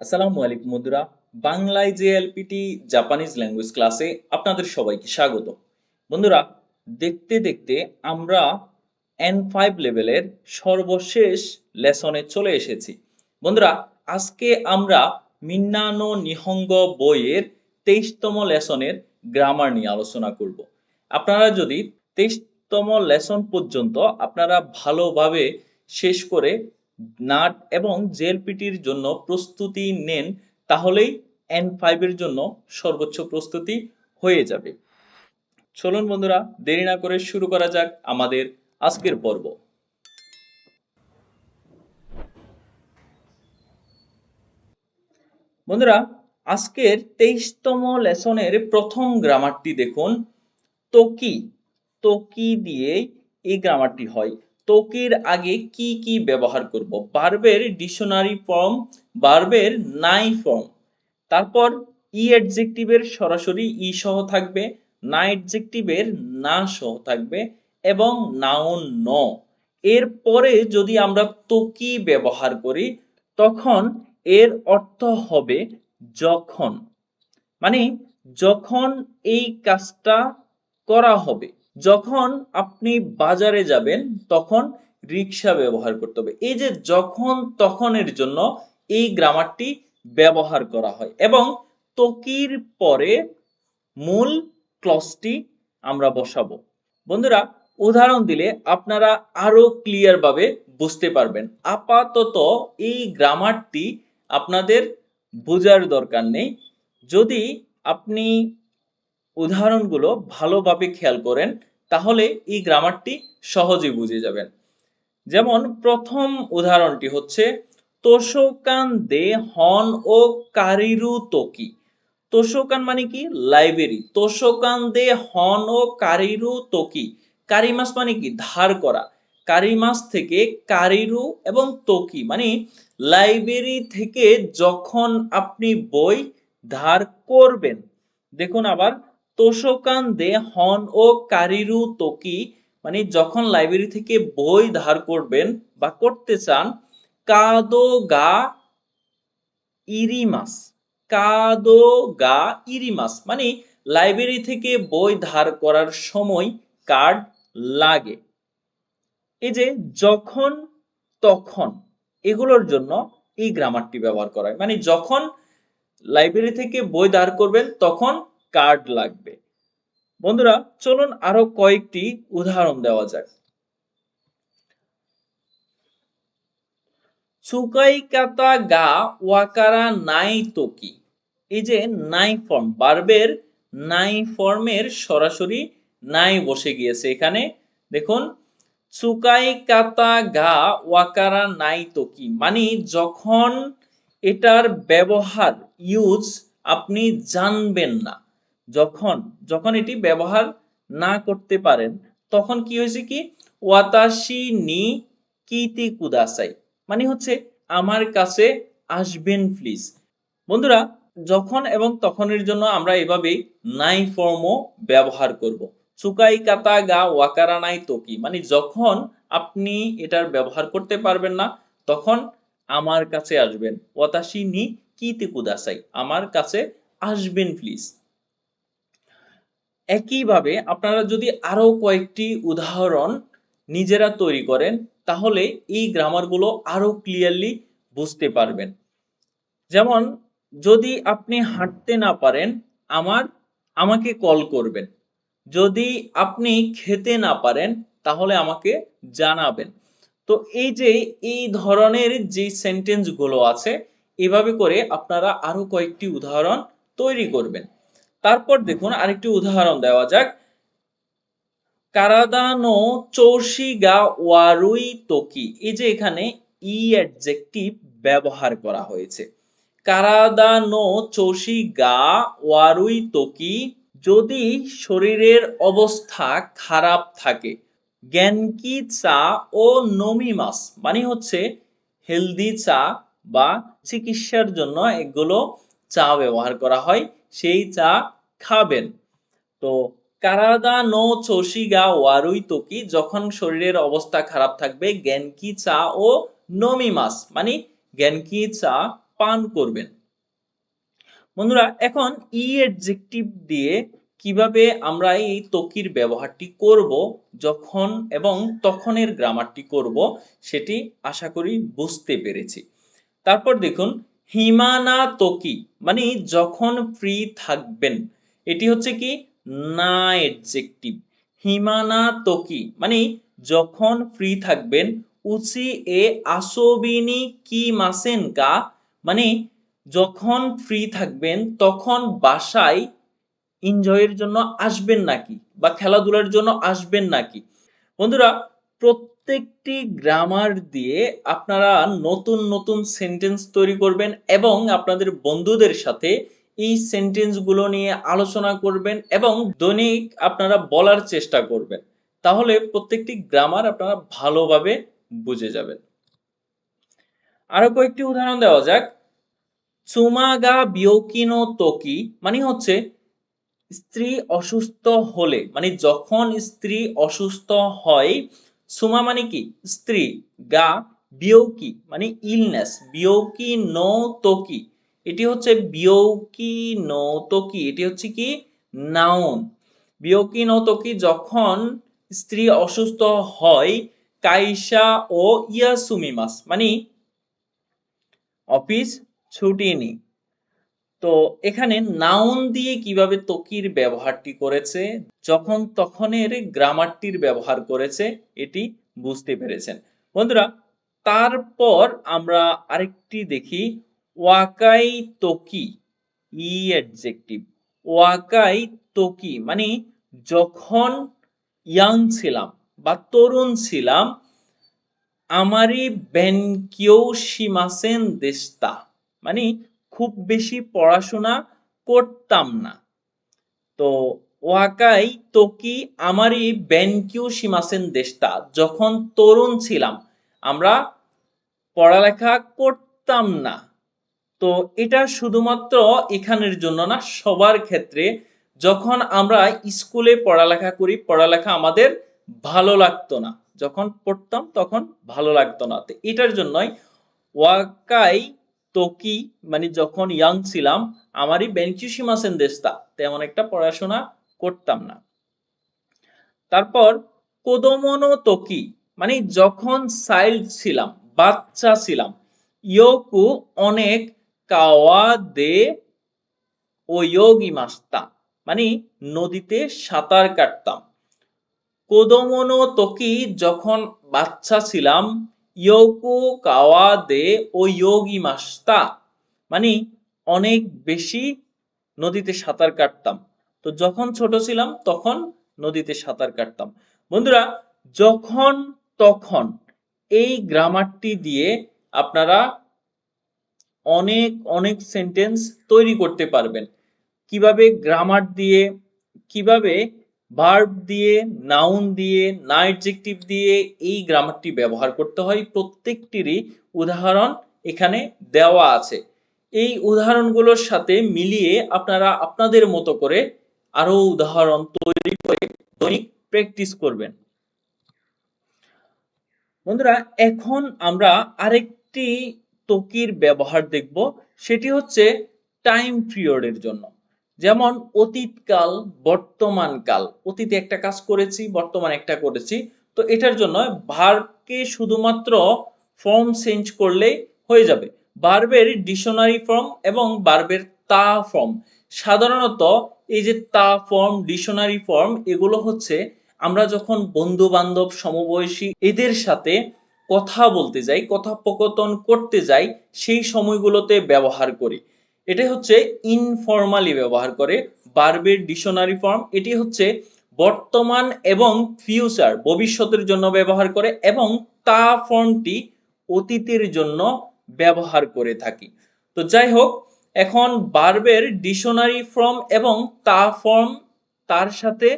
আসসালামু আলাইকুম বন্ধুরা, বাংলায় যে এলপিটি জাপানিজ ল্যাঙ্গুয়েজ ক্লাসে আপনাদের সবাইকে স্বাগত। বন্ধুরা, দেখতে দেখতে আমরা এন ফাইভ লেভেলের সর্বশেষ লেসনে চলে এসেছি। বন্ধুরা, আজকে আমরা মিন্নানো নিহঙ্গ বইয়ের তেইশতম লেসনের গ্রামার নিয়ে আলোচনা করব। আপনারা যদি তেইশতম লেসন পর্যন্ত আপনারা ভালোভাবে শেষ করে নাট এবং জেএলপিটির জন্য প্রস্তুতি নেন, তাহলেই এন ফাইভের জন্য সর্বোচ্চ প্রস্তুতি হয়ে যাবে। চলুন বন্ধুরা, দেরি না করে শুরু করা যাক আমাদের আজকের পর্ব। বন্ধুরা, আজকের তেইশতম লেসনের প্রথম গ্রামারটি দেখুন। তোকি তোকি দিয়ে এই গ্রামারটি হয়? তোকির আগে কি কি ব্যবহার করব? বার্বের ডিকশনারি ফর্ম, বার্বের নাই ফর্ম। তারপর ই অ্যাডজেক্টিভের সরাসরি ই সহ থাকবে, না অ্যাডজেক্টিভের না সহ থাকবে এবং নাউন ন। এরপরে যদি আমরা তোকি ব্যবহার করি, তখন এর অর্থ হবে যখন। মানে যখন এই কাজটা করা হবে। যখন আপনি বাজারে যাবেন, তখন রিক্সা ব্যবহার করতে হবে। এই যে যখন তখনের জন্য এই গ্রামারটি ব্যবহার করা হয় এবং তকির পরে মূল ক্লসটি আমরা বসাবো। বন্ধুরা, উদাহরণ দিলে আপনারা আরও ক্লিয়ার ভাবে বুঝতে পারবেন। আপাতত এই গ্রামারটি আপনাদের বোঝার দরকার নেই। যদি আপনি উদাহরণগুলো ভালোভাবে খেয়াল করেন, তাহলে এই গ্রামারটি সহজে বুঝে যাবেন। যেমন প্রথম উদাহরণটি হচ্ছে, তোষকান দে হন ও কারিরু তোকি। তোষকান মানে কি? লাইব্রেরি। তোষকান দে হন ও কারিরু তোকি। কারিমাস মানে কি? ধার করা। কারিমাস থেকে কারিরু এবং তোকি মানে লাইব্রেরি থেকে যখন আপনি বই ধার করবেন। দেখুন আবার তোষকান দে হন ও কারিরু তোকি মানে যখন লাইব্রেরি থেকে বই ধার করবেন বা করতে চান, কাদো গা ইরিমাস, কাদো গা ইরিমাস মানে লাইব্রেরি থেকে বই ধার করার সময় কার্ড লাগে। এই যে যখন তখন, এগুলোর জন্য এই গ্রামারটি ব্যবহার করা হয়। মানে যখন লাইব্রেরি থেকে বই ধার করবেন, তখন কার্ড লাগবে। বন্ধুরা, চলুন আরও কয়েকটি উদাহরণ দেওয়া যাক। সুকাইকাতা গা ওয়াকারা নাই তোকি এই যে নাই ফর্ম বার্বের নাই ফর্মের সরাসরি নাই বসে গিয়েছে এখানে। দেখুন সুকাই কাতা গা ওয়াকারা নাই তোকি মানে যখন এটার ব্যবহার ইউজ আপনি জানবেন না। যখন যখন এটি ব্যবহার না করতে পারেন, তখন কি হয়েছে কি? ওয়াতাশি নি কিতি কুদাসাই। মানে হচ্ছে আমার কাছে আসবেন প্লিজ বন্ধুরা, যখন এবং তখনের জন্য আমরা এভাবে নাই ফর্মও ব্যবহার করব। চুকাই কাতা গা ওয়াকারা নাই তোকি। মানে যখন আপনি এটার ব্যবহার করতে পারবেন না, তখন আমার কাছে আসবেন। ওয়াতাশি নি কিতি কুদাসাই। আমার কাছে আসবেন প্লিজ একইভাবে আপনারা যদি আরও কয়েকটি উদাহরণ নিজেরা তৈরি করেন, তাহলে এই গ্রামারগুলো আরও ক্লিয়ারলি বুঝতে পারবেন। যেমন, যদি আপনি হাঁটতে না পারেন, আমার, আমাকে কল করবেন। যদি আপনি খেতে না পারেন, তাহলে আমাকে জানাবেন। তো এই যে, এই ধরনের যে সেন্টেন্সগুলো আছে, এভাবে করে আপনারা আরও কয়েকটি উদাহরণ তৈরি করবেন। তারপর দেখুন আরেকটি উদাহরণ দেওয়া যাক। কারাদানো চৌশিগা ওয়ারুই তোকি। এই যে এখানে ই অ্যাডজেক্টিভ ব্যবহার করা হয়েছে। কারাদানো চৌশিগা ওয়ারুই তোকি যদি শরীরের অবস্থা খারাপ থাকে, জ্ঞানকি চা ও নমিমাস মানে হচ্ছে হেলদি চা বা চিকিৎসার জন্য এগুলো চা ব্যবহার করা হয়। সেই চা খাবেন। তো কারাদা নো চোশিগা ওয়ারুই তোকি যখন শরীরের অবস্থা খারাপ থাকবে গ্যানকি চা ও নমি মাস মানে জ্ঞানকি চা পান করবেন। বন্ধুরা, এখন ই অ্যাডজেক্টিভ দিয়ে কীভাবে আমরা এই তকির ব্যবহারটি করব, যখন এবং তখনের গ্রামারটি করব, সেটি আশা করি বুঝতে পেরেছি। তারপর দেখুন, হিমানা তকি মানে যখন ফ্রি থাকবেন এটি হচ্ছে কি? না এডজেক্টিভ হিমানা তকি মানে যখন ফ্রি থাকবেন, উচি এ আসবিনি কি মাসেন কা মানে যখন ফ্রি থাকবেন, তখন বাসায় এনজয়ের জন্য আসবেন নাকি? বা খেলাধুলার জন্য আসবেন নাকি? বন্ধুরা, প্রত্যেকটি গ্রামার দিয়ে আপনারা নতুন নতুন সেন্টেন্স তৈরি করবেন এবং আপনাদের বন্ধুদের সাথে এই সেন্টেন্সগুলো নিয়ে আলোচনা করবেন এবং দৈনিক আপনারা বলার চেষ্টা করবেন। তাহলে প্রত্যেকটি গ্রামার আপনারা ভালোভাবে বুঝে যাবেন। আরও কয়েকটি উদাহরণ দেওয়া যাক। চুমাগা বিয়োকিনো তোকি মানে হচ্ছে স্ত্রী অসুস্থ হলে মানে যখন স্ত্রী অসুস্থ হয় সুমা মানে কি? স্ত্রী, গা বিয়োকি মানে ইলনেস বিয়োকি নো তোকি এটি হচ্ছে বিয়োকি নো এটি হচ্ছে কি নাউন। বিয়োকি নো যখন স্ত্রী অসুস্থ হয়, কাইসা ও ইয়াসুমিমাস মানে অফিস ছুটি নেই। তো এখানে নাউন দিয়ে কীভাবে তকির ব্যবহারটি করেছে, যখন তখনের গ্রামারটির ব্যবহার করেছে, এটি বুঝতে পেরেছেন। বন্ধুরা, তারপর আমরা আরেকটি দেখি ওয়াকাই তকি, ই অ্যাডজেক্টিভ ওয়াকাই তকি মানে যখন ইয়াং ছিলাম বা তরুণ ছিলাম আমারই বেনকিও সীমাসেন দেশতা মানে খুব বেশি পড়াশোনা করতাম না। তো ওয়াকাই তোকি আমারই বেনকিউ সীমাসেন দেশতা, যখন তরুণ ছিলাম, আমরা পড়ালেখা করতাম না। তো এটা শুধুমাত্র এখানের জন্য না, সবার ক্ষেত্রে যখন আমরা স্কুলে পড়ালেখা করি, পড়ালেখা আমাদের ভালো লাগতো না। যখন পড়তাম তখন ভালো লাগতো না। তো এটার জন্যই ওয়াকাই তোকি মানে যখন ইয়াং ছিলাম, আমারই বেনকিউসিমাসেন দেশতা তেমন একটা পড়াশোনা করতাম না। তারপর কোদমনো তোকি মানে যখন চাইল্ড ছিলাম, বাচ্চা ছিলাম, ইয়োকু অনেক কাওয়া দে ও ইয়োগি মাস্তা। মানে নদীতে সাঁতার কাটতাম। কোদমনো তোকি যখন বাচ্চা ছিলাম, ইয়োকো কাওয়া দে ও ইয়োগি মাস্তা। মানে অনেক বেশি নদীতে সাঁতার কাটতাম। তো যখন ছোট ছিলাম, তখন নদীতে সাঁতার কাটতাম। বন্ধুরা, যখন তখন এই গ্রামারটি দিয়ে আপনারা অনেক অনেক সেন্টেন্স তৈরি করতে পারবেন। কীভাবে গ্রামার দিয়ে, কীভাবে ভার্ব দিয়ে নাউন দিয়ে, না অ্যাডজেক্টিভ দিয়ে এই গ্রামারটি ব্যবহার করতে হয়, প্রত্যেকটিরই উদাহরণ এখানে দেওয়া আছে। এই উদাহরণগুলোর সাথে মিলিয়ে আপনারা আপনাদের মতো করে আরও উদাহরণ তৈরি করে দৈনিক প্র্যাকটিস করবেন। বন্ধুরা, এখন আমরা আরেকটি তকির ব্যবহার দেখব, সেটি হচ্ছে টাইম পিরিয়ডের জন্য। যেমন অতীতকাল, বর্তমানকাল। অতীতে একটা কাজ করেছি, বর্তমান একটা করেছি। তো এটার জন্য ভার্বকে শুধুমাত্র ফর্ম চেঞ্জ করলেই হয়ে যাবে। ভার্বের ডিকশনারি ফর্ম এবং ভার্বের তা ফর্ম সাধারণত এই যে তা ফর্ম ডিকশনারি ফর্ম এগুলো হচ্ছে আমরা যখন বন্ধু বান্ধব সমবয়সী, এদের সাথে কথা বলতে যাই, কথোপকথন করতে যাই, সেই সময়গুলোতে ব্যবহার করি। এটা হচ্ছে ইনফর্মালি ব্যবহার করে বার্বের ডিকশনারি ফর্ম এটি হচ্ছে বর্তমান এবং ফিউচার ভবিষ্যতের জন্য ব্যবহার করে এবং তা ফর্মটি অতীতের জন্য ব্যবহার করে থাকি। তো যাই হোক, এখন বার্বের ডিকশনারি ফর্ম এবং তা ফর্ম তার সাথে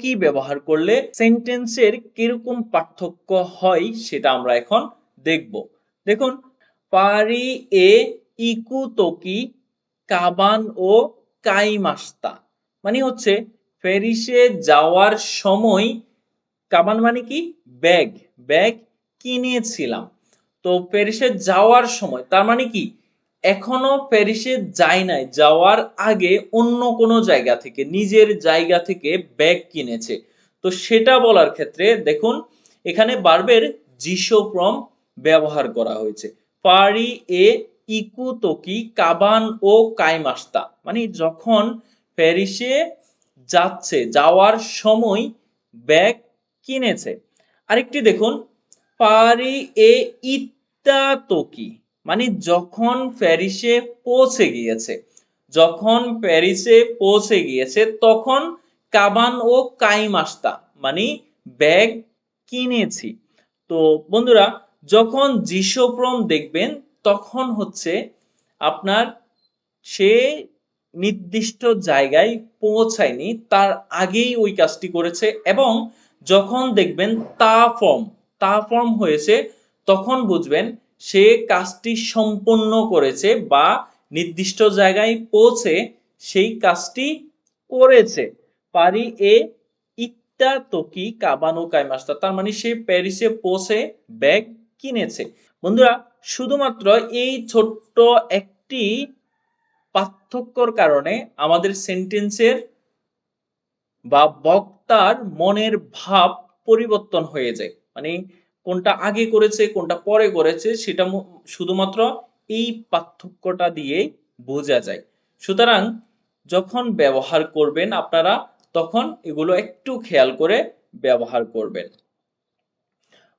কি ব্যবহার করলে সেন্টেন্সের কীরকম পার্থক্য হয় সেটা আমরা এখন দেখব। দেখুন, পারি এ ইকু তোকি, কাবান ও কাইমাস্তা মানে হচ্ছে প্যারিসে যাওয়ার সময়, কাবান মানে কি? ব্যাগ। ব্যাগ কিনেছিলাম। তো প্যারিসে যাওয়ার সময়, তার মানে কি? এখনও প্যারিসে যায় নাই, যাওয়ার আগে অন্য কোনো জায়গা থেকে, নিজের জায়গা থেকে ব্যাগ কিনেছে। তো সেটা বলার ক্ষেত্রে দেখুন, এখানে বার্বের জিসোপ্রম ব্যবহার করা হয়েছে। পারি এ ইকু তোকি কাবান ও কাইমাস্তা। মানে যখন প্যারিসে যাচ্ছে, যাওয়ার সময় ব্যাগ কিনেছে। আরেকটি দেখুন, পারি এ ইত্তা তোকি। মানে যখন প্যারিসে পৌঁছে গিয়েছে, যখন প্যারিসে পৌঁছে গিয়েছে, তখন কাবান ও কাইমাস্তা মানে ব্যাগ কিনেছি। তো বন্ধুরা, যখন জিসোপ্রম দেখবেন, তখন হচ্ছে আপনার সে নির্দিষ্ট জায়গায় পৌঁছায়নি, তার আগেই ওই কাজটি করেছে এবং যখন দেখবেন তা ফর্ম তা ফর্ম হয়েছে, তখন বুঝবেন সে কাজটি সম্পন্ন করেছে বা নির্দিষ্ট জায়গায় পৌঁছে সেই কাজটি করেছে। পারি এ ইত্তা তোকি কাবানো কাইমাস্তা, তার মানে সে প্যারিসে পৌঁছে ব্যাগ কিনেছে। বন্ধুরা, শুধুমাত্র এই ছোট্ট একটি পার্থক্যর কারণে আমাদের সেন্টেন্সের বা বক্তার মনের ভাব পরিবর্তন হয়ে যায়। মানে কোনটা আগে করেছে, কোনটা পরে করেছে, সেটা শুধুমাত্র এই পার্থক্যটা দিয়ে বোঝা যায়। সুতরাং যখন ব্যবহার করবেন আপনারা, তখন এগুলো একটু খেয়াল করে ব্যবহার করবেন।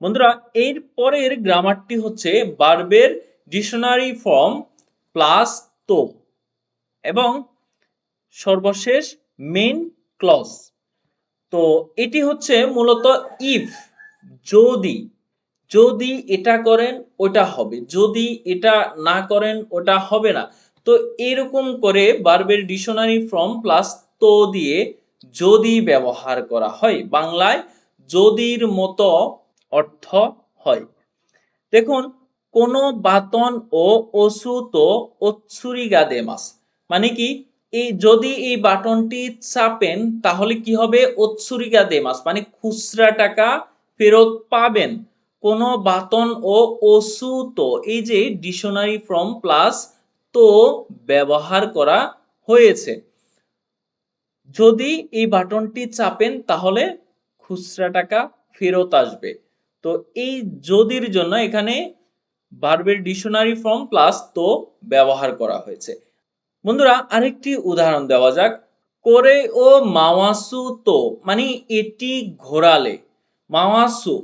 বন্ধুরা, এর পরের গ্রামারটি হচ্ছে বার্বের ডিকশনারি ফর্ম প্লাস তো এবং সর্বশেষ মেন ক্লস। তো এটি হচ্ছে মূলত ইফ। যদি যদি এটা করেন, ওটা হবে। যদি এটা না করেন, ওটা হবে না। তো এরকম করে বার্বের ডিকশনারি ফর্ম প্লাস তো দিয়ে যদি ব্যবহার করা হয়, বাংলায় যদির মতো অর্থ হয়। দেখুন, কোন বাতন ও অসুত অৎসুরিগা দেমাস মানে কি? এই যদি এই বাটনটি চাপেন, তাহলে কি হবে? অৎসুরিগা দেমাস মানে খুচরা টাকা ফেরত পাবেন। কোন বাতন ও অসুত এই যে ডিকশনারি ফ্রম প্লাস তো ব্যবহার করা হয়েছে। যদি এই বাটনটি চাপেন তাহলে খুচরা টাকা ফেরত আসবে। তো এই যদির জন্য এখানে ভার্বের ডিকশনারি ফর্ম প্লাস তো ব্যবহার করা হয়েছে। বন্ধুরা, আরেকটি উদাহরণ দেওয়া যাক। করে ও মাওয়াসু তো মানে এটি ঘোরালে। মাওয়াসু,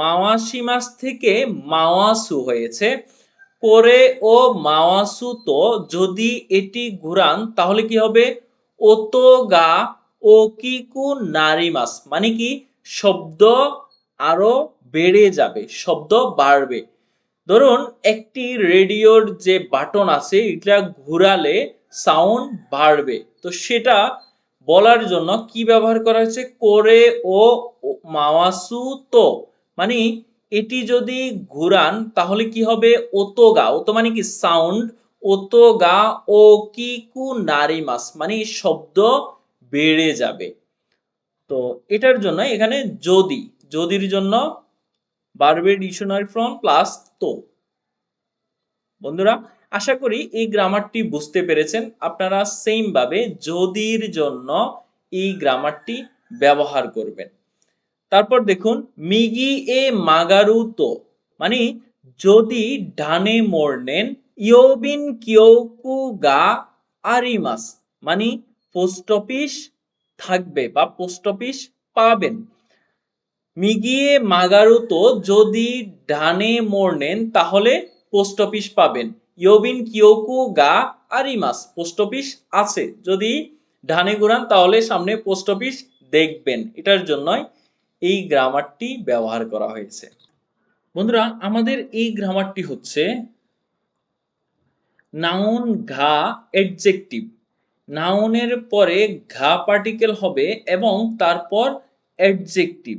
মাওয়াসি মাস থেকে মাওয়াসু হয়েছে। করে ও মাওয়াসু তো যদি এটি ঘুরান, তাহলে কি হবে? ওতো গা, ও কিকু নারী মাস মানে কি শব্দ আরও বেড়ে যাবে, শব্দ বাড়বে। ধরুন, একটি রেডিওর যে বাটন আছে, এটা ঘুরালে সাউন্ড বাড়বে। তো সেটা বলার জন্য কি ব্যবহার করা হয়েছে? করে ও মাওয়াসু তো মানে এটি যদি ঘুরান, তাহলে কি হবে? ওতোগা। ওতো মানে কি? সাউন্ড ওতো গা ও কিকু নারিমাস মানে শব্দ বেড়ে যাবে। তো এটার জন্য এখানে যদি, যদির জন্য বার্বের ডিকশনারি ফর্ম প্লাস তো। বন্ধুরা আশা করি এই গ্রামারটি বুঝতে পেরেছেন। আপনারা সেম ভাবে যদির জন্য এই গ্রামারটি ব্যবহার করবেন। তারপর দেখুন, মিগি এ মাগারু তো মানে যদি ডানে মোড় নেন, ইয়োবিন কিয়োকু গা আরিমাস মানে পোস্ট অফিস থাকবে বা পোস্ট অফিস পাবেন। মিগিয়ে মাগারুতো যদি ডানে মোড় নেন, তাহলে পোস্ট অফিস পাবেন। ইয়োবিন কিয়োকু গা আরিমাস, পোস্ট অফিস আছে। যদি ডানে ঘুরান, তাহলে সামনে পোস্ট অফিস দেখবেন। এটার জন্যই এই গ্রামারটি ব্যবহার করা হয়েছে। বন্ধুরা, আমাদের এই গ্রামারটি হচ্ছে নাউন ঘা এডজেক্টিভ নাউনের পরে ঘা পার্টিকেল হবে এবং তারপর অ্যাডজেক্টিভ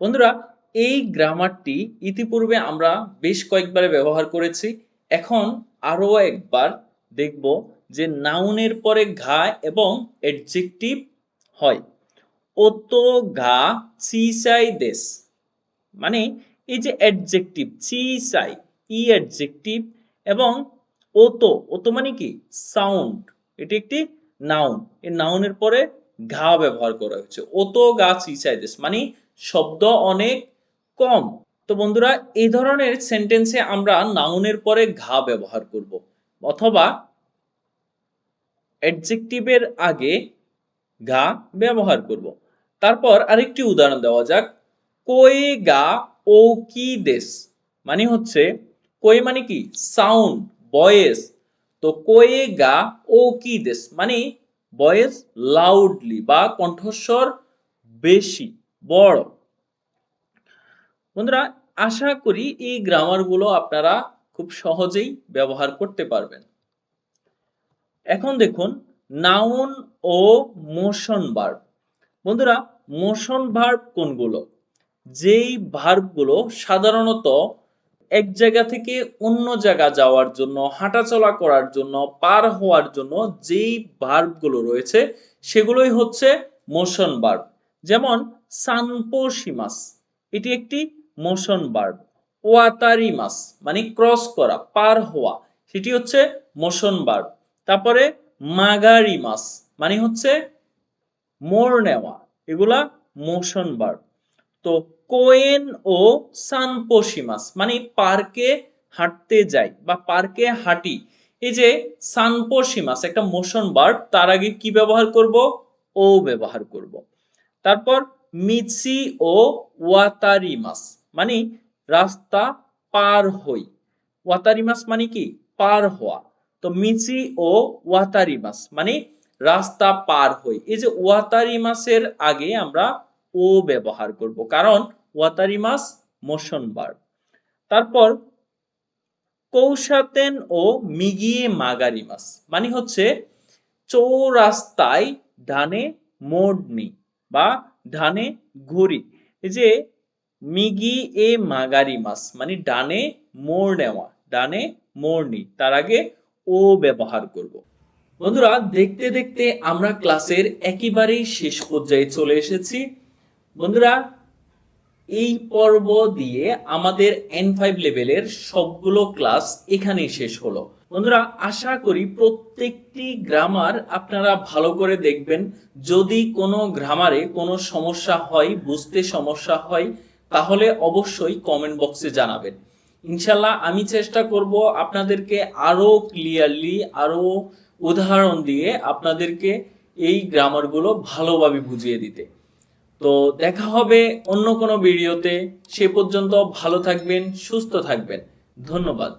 বন্ধুরা, এই গ্রামারটি ইতিপূর্বে আমরা বেশ কয়েকবার ব্যবহার করেছি। এখন আরও একবার দেখব যে নাউনের পরে ঘা এবং অ্যাডজেক্টিভ হয়। ওতো ঘা চিসাই দেশ। মানে এই যে অ্যাডজেক্টিভ চিসাই ই অ্যাডজেক্টিভ এবং ওতো ওতো মানে কি? সাউন্ড এটি একটি নাউন এই নাউনের পরে ঘা ব্যবহার করা হয়েছে। ওতো গাছ ইচাইদেস মানে শব্দ অনেক কম। তো বন্ধুরা, এই ধরনের সেন্টেন্সে আমরা নাউনের পরে ঘা ব্যবহার করব। অথবা অ্যাডজেক্টিভের আগে গা ব্যবহার করব। তারপর আরেকটি উদাহরণ দেওয়া যাক। কোয়ে গা ও কি দেশ? মানে হচ্ছে কোয়ে মানে কি? সাউন্ড ভয়েস তো কোয়ে গা ও কি দেশ? মানে ভয়েস লাউডলি বা কণ্ঠস্বর বেশি, বড়। বন্ধুরা আশা করি এই গ্রামারগুলো আপনারা খুব সহজেই ব্যবহার করতে পারবেন। এখন দেখুন নাউন ও মোশন ভার্ব বন্ধুরা মোশন ভার্ব কোনগুলো? যেই ভার্বগুলো সাধারণত এক জায়গা থেকে অন্য জায়গা যাওয়ার জন্য, হাঁটাচলা করার জন্য, পার হওয়ার জন্য যেই ভার্বগুলো রয়েছে, সেগুলোই হচ্ছে মোশন ভার্ব যেমন সানপোসিমাস এটি একটি মোশন ভার্ব ওয়াতারিমাস মানে ক্রস করা, পার হওয়া, সেটি হচ্ছে মোশন ভার্ব তারপরে মাগারিমাস মানে হচ্ছে মোড় নেওয়া, এগুলা মোশন ভার্ব তো কোয়েন ও সানপোশিমাস মানে পার্কে হাঁটতে যাই বা পার্কে হাঁটি, এই যে সানপোশিমাস, একটা মোশন ভার্ব তার আগে কি ব্যবহার করব? ও ব্যবহার করব। তারপর মিচি ও ওয়াতারিমাস মানে রাস্তা পার হই। ওয়াতারিমাস মানে কি? পার হওয়া। তো মিচি ও ওয়াতারিমাস মানে রাস্তা পার হই। এই যে ওয়াতারিমাসের আগে আমরা ও ব্যবহার করব। কারণ ওয়াতারিমাস মোশন বার। তারপর কৌশাতেন ও মিগিয়ে মাগারিমাস মানে হচ্ছে চৌরাস্তায় ধানে মোড় নি বা ধানে ঘুরি। এই যে মিগি এ মাগারিমাস মানে ডানে মোড় নেওয়া, ডানে মোড় নি তার আগে ও ব্যবহার করব। বন্ধুরা, দেখতে দেখতে আমরা ক্লাসের একেবারেই শেষ পর্যায়ে চলে এসেছি। বন্ধুরা, এই পর্ব দিয়ে আমাদের এন ফাইভ লেভেলের সবগুলো ক্লাস এখানেই শেষ হলো। বন্ধুরা, আশা করি প্রত্যেকটি গ্রামার আপনারা ভালো করে দেখবেন। যদি কোনো গ্রামারে কোনো সমস্যা হয়, বুঝতে সমস্যা হয় তাহলে অবশ্যই কমেন্ট বক্সে জানাবেন। ইনশাল্লাহ আমি চেষ্টা করব আপনাদেরকে আরও ক্লিয়ারলি আরও উদাহরণ দিয়ে আপনাদেরকে এই গ্রামারগুলো ভালোভাবে বুঝিয়ে দিতে। তো দেখা হবে অন্য কোনো ভিডিওতে। সে পর্যন্ত ভালো থাকবেন, সুস্থ থাকবেন। ধন্যবাদ।